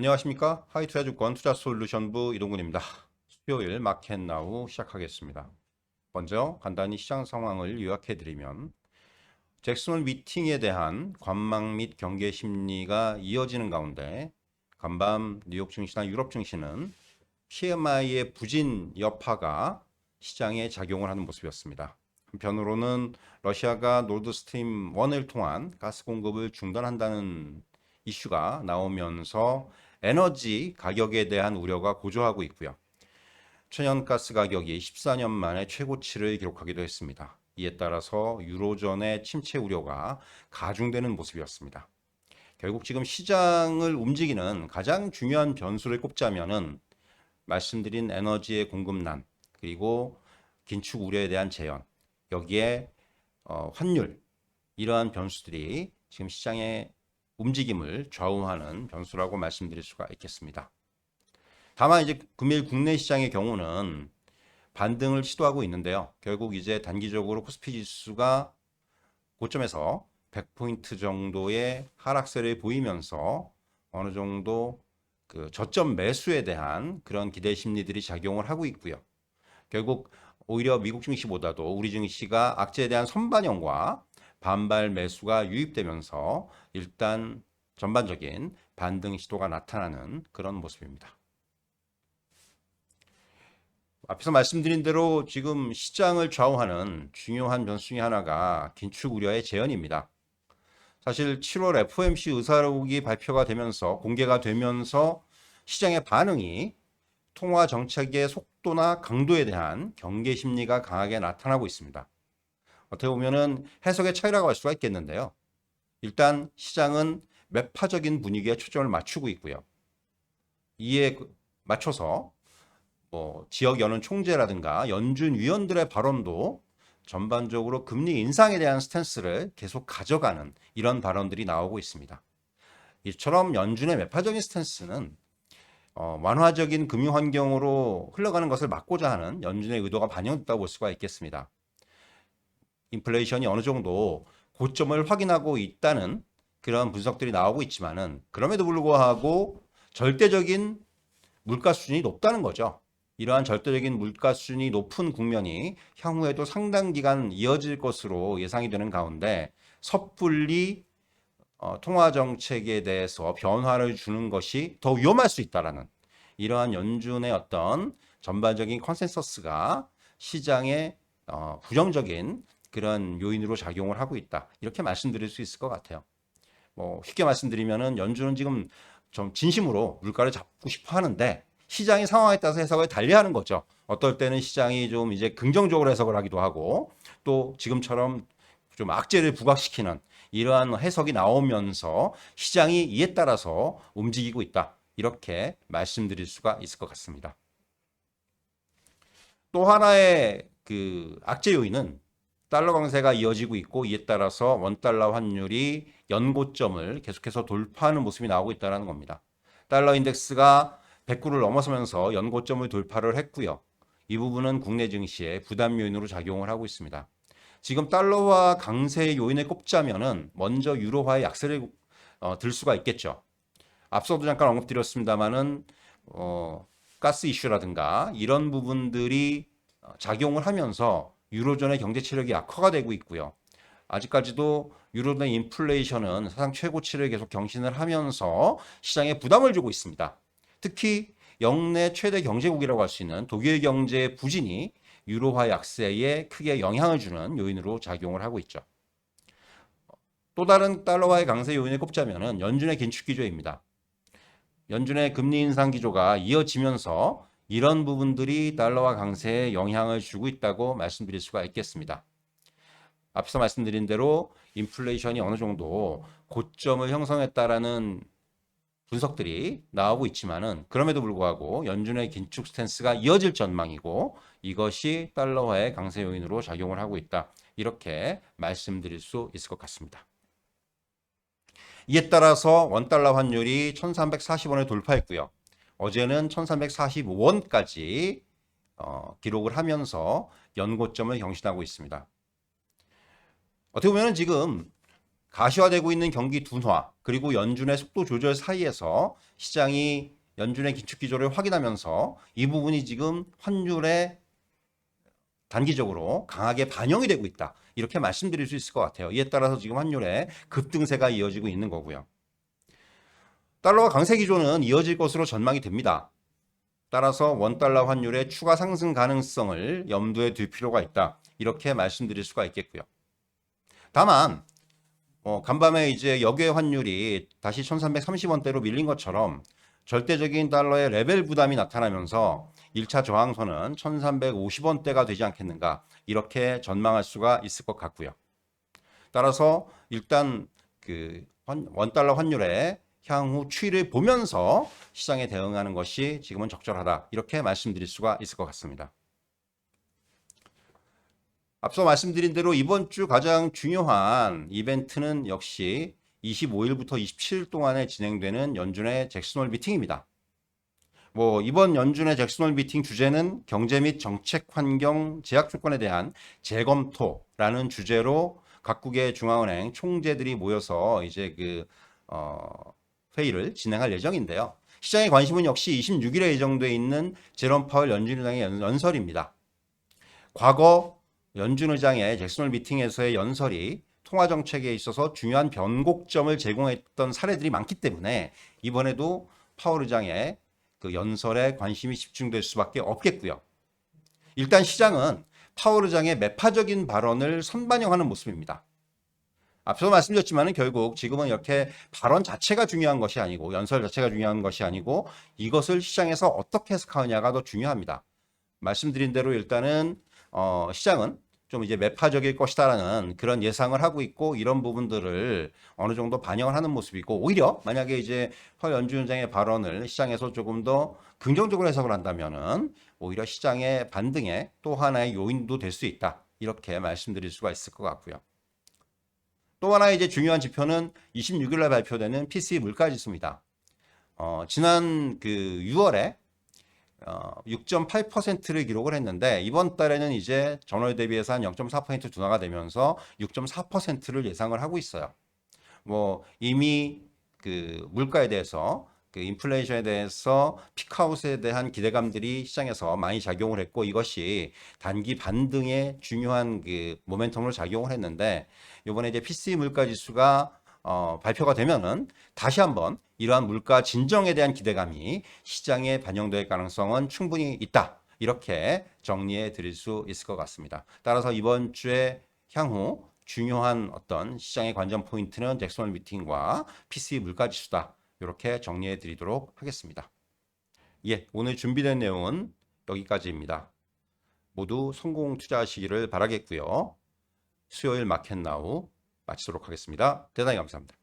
안녕하십니까 하이투자주권 투자솔루션부 이동근입니다. 수요일 마켓나우 시작하겠습니다. 먼저 간단히 시장 상황을 요약해드리면 잭슨 미팅에 대한 관망 및 경계 심리가 이어지는 가운데 간밤 뉴욕 증시나 유럽 증시는 PMI의 부진 여파가 시장에 작용을 하는 모습이었습니다. 한편으로는 러시아가 노드스트림 1을 통한 가스 공급을 중단한다는 이슈가 나오면서 에너지 가격에 대한 우려가 고조하고 있고요. 천연가스 가격이 14년 만에 최고치를 기록하기도 했습니다. 이에 따라서 유로존의 침체 우려가 가중되는 모습이었습니다. 결국 지금 시장을 움직이는 가장 중요한 변수를 꼽자면은 말씀드린 에너지의 공급난 그리고 긴축 우려에 대한 재현 여기에 어, 환율 이러한 변수들이 지금 시장의 움직임을 좌우하는 변수라고 말씀드릴 수가 있겠습니다. 다만 이제 금일 국내 시장의 경우는 반등을 시도하고 있는데요. 결국 이제 단기적으로 코스피 지수가 고점에서 100포인트 정도의 하락세를 보이면서 어느 정도 그 저점 매수에 대한 그런 기대 심리들이 작용을 하고 있고요. 결국 오히려 미국 증시보다도 우리 증시가 악재에 대한 선반영과 반발 매수가 유입되면서 일단 전반적인 반등 시도가 나타나는 그런 모습입니다. 앞에서 말씀드린 대로 지금 시장을 좌우하는 중요한 변수 중에 하나가 긴축 우려의 재현입니다. 사실 7월 FOMC 의사록이 발표가 되면서 공개가 되면서 시장의 반응이 통화 정책의 속도나 강도에 대한 경계 심리가 강하게 나타나고 있습니다. 어떻게 보면은 해석의 차이라고 할 수가 있겠는데요. 일단 시장은 매파적인 분위기에 초점을 맞추고 있고요. 이에 맞춰서 뭐 지역 연은 총재라든가 연준 위원들의 발언도 전반적으로 금리 인상에 대한 스탠스를 계속 가져가는 이런 발언들이 나오고 있습니다. 이처럼 연준의 매파적인 스탠스는 어, 완화적인 금융 환경으로 흘러가는 것을 막고자 하는 연준의 의도가 반영됐다고 볼 수가 있겠습니다. 인플레이션이 어느 정도 고점을 확인하고 있다는 그런 분석들이 나오고 있지만은 그럼에도 불구하고 절대적인 물가 수준이 높다는 거죠. 이러한 절대적인 물가 수준이 높은 국면이 향후에도 상당 기간 이어질 것으로 예상이 되는 가운데 섣불리 어, 통화 정책에 대해서 변화를 주는 것이 더 위험할 수 있다라는 이러한 연준의 어떤 전반적인 컨센서스가 시장에 어, 부정적인 그런 요인으로 작용을 하고 있다 이렇게 말씀드릴 수 있을 것 같아요. 뭐 쉽게 말씀드리면은 연준은 지금 좀 진심으로 물가를 잡고 싶어 하는데 시장의 상황에 따라서 해석을 달리 하는 거죠. 어떨 때는 시장이 좀 이제 긍정적으로 해석을 하기도 하고 또 지금처럼 좀 악재를 부각시키는 이러한 해석이 나오면서 시장이 이에 따라서 움직이고 있다. 이렇게 말씀드릴 수가 있을 것 같습니다. 또 하나의 그 악재 요인은 달러 강세가 이어지고 있고 이에 따라서 원달러 환율이 연고점을 계속해서 돌파하는 모습이 나오고 있다는 겁니다. 달러 인덱스가 109를 넘어서면서 연고점을 돌파를 했고요. 이 부분은 국내 증시에 부담 요인으로 작용을 하고 있습니다. 지금 달러화 강세의 요인을 꼽자면은 먼저 유로화의 약세를 어, 들 수가 있겠죠. 앞서도 잠깐 언급드렸습니다만은 어, 가스 이슈라든가 이런 부분들이 어, 작용을 하면서 유로존의 경제 체력이 악화가 되고 있고요. 아직까지도 유로존의 인플레이션은 사상 최고치를 계속 경신을 하면서 시장에 부담을 주고 있습니다. 특히 영내 최대 경제국이라고 할 수 있는 독일 경제의 부진이 유로화 약세에 크게 영향을 주는 요인으로 작용을 하고 있죠. 또 다른 달러화의 강세 요인을 꼽자면 연준의 긴축 기조입니다. 연준의 금리 인상 기조가 이어지면서 이런 부분들이 달러화 강세에 영향을 주고 있다고 말씀드릴 수가 있겠습니다. 앞서 말씀드린 대로 인플레이션이 어느 정도 고점을 형성했다라는 분석들이 나오고 있지만은 그럼에도 불구하고 연준의 긴축 스탠스가 이어질 전망이고 이것이 달러화의 강세 요인으로 작용을 하고 있다. 이렇게 말씀드릴 수 있을 것 같습니다. 이에 따라서 원달러 환율이 1340원을 돌파했고요. 어제는 1345원까지 어, 기록을 하면서 연고점을 경신하고 있습니다. 어떻게 보면 지금 가시화되고 있는 경기 둔화 그리고 연준의 속도 조절 사이에서 시장이 연준의 긴축 기조를 확인하면서 이 부분이 지금 환율에 단기적으로 강하게 반영이 되고 있다. 이렇게 말씀드릴 수 있을 것 같아요. 이에 따라서 지금 환율의 급등세가 이어지고 있는 거고요. 달러와 강세 기조는 이어질 것으로 전망이 됩니다. 따라서 원달러 환율의 추가 상승 가능성을 염두에 둘 필요가 있다. 이렇게 말씀드릴 수가 있겠고요. 다만 어, 간밤에 이제 역외 환율이 다시 1330원대로 밀린 것처럼 절대적인 달러의 레벨 부담이 나타나면서 1차 저항선은 1350원대가 되지 않겠는가 이렇게 전망할 수가 있을 것 같고요. 따라서 일단 그 원달러 환율의 향후 추이를 보면서 시장에 대응하는 것이 지금은 적절하다 이렇게 말씀드릴 수가 있을 것 같습니다. 앞서 말씀드린 대로 이번 주 가장 중요한 이벤트는 역시 25일부터 27일 동안에 진행되는 연준의 잭슨홀 미팅입니다. 뭐 이번 연준의 잭슨홀 미팅 주제는 경제 및 정책 환경 제약 조건에 대한 재검토라는 주제로 각국의 중앙은행 총재들이 모여서 이제 그 어, 회의를 진행할 예정인데요. 시장의 관심은 역시 26일에 예정돼 있는 제롬 파월 연준 의장의 연설입니다. 과거 연준 의장의 잭슨홀 미팅에서의 연설이 통화 정책에 있어서 중요한 변곡점을 제공했던 사례들이 많기 때문에 이번에도 파월 의장의 그 연설에 관심이 집중될 수밖에 없겠고요. 일단 시장은 파월 의장의 매파적인 발언을 선반영하는 모습입니다. 앞서 말씀드렸지만 결국 지금은 이렇게 발언 자체가 중요한 것이 아니고 연설 자체가 중요한 것이 아니고 이것을 시장에서 어떻게 해석하느냐가 더 중요합니다. 말씀드린 대로 일단은 어, 시장은 좀 이제 매파적일 것이다라는 그런 예상을 하고 있고 이런 부분들을 어느 정도 반영을 하는 모습이고 오히려 만약에 이제 허 연준장의 발언을 시장에서 조금 더 긍정적으로 해석을 한다면은 오히려 시장의 반등에 또 하나의 요인도 될 수 있다 이렇게 말씀드릴 수가 있을 것 같고요. 또 하나 이제 중요한 지표는 26일 날 발표되는 PCE 물가 지수입니다. 어, 지난 그 6월에 어, 6.8%를 기록을 했는데 이번 달에는 이제 전월 대비해서 한 0.4% 둔화가 되면서 6.4%를 예상을 하고 있어요. 뭐 이미 그 물가에 대해서 그 인플레이션에 대해서 피크아웃에 대한 기대감들이 시장에서 많이 작용을 했고 이것이 단기 반등에 중요한 그 모멘텀으로 작용을 했는데 이번에 이제 PCE 물가 지수가 어, 발표가 되면은 다시 한번 이러한 물가 진정에 대한 기대감이 시장에 반영될 가능성은 충분히 있다. 이렇게 정리해 드릴 수 있을 것 같습니다. 따라서 이번 주에 향후 중요한 어떤 시장의 관전 포인트는 잭슨 미팅과 PCE 물가 지수다. 이렇게 정리해 드리도록 하겠습니다. 예, 오늘 준비된 내용은 여기까지입니다. 모두 성공 투자하시기를 바라겠고요. 수요일 마켓나우 마치도록 하겠습니다. 대단히 감사합니다.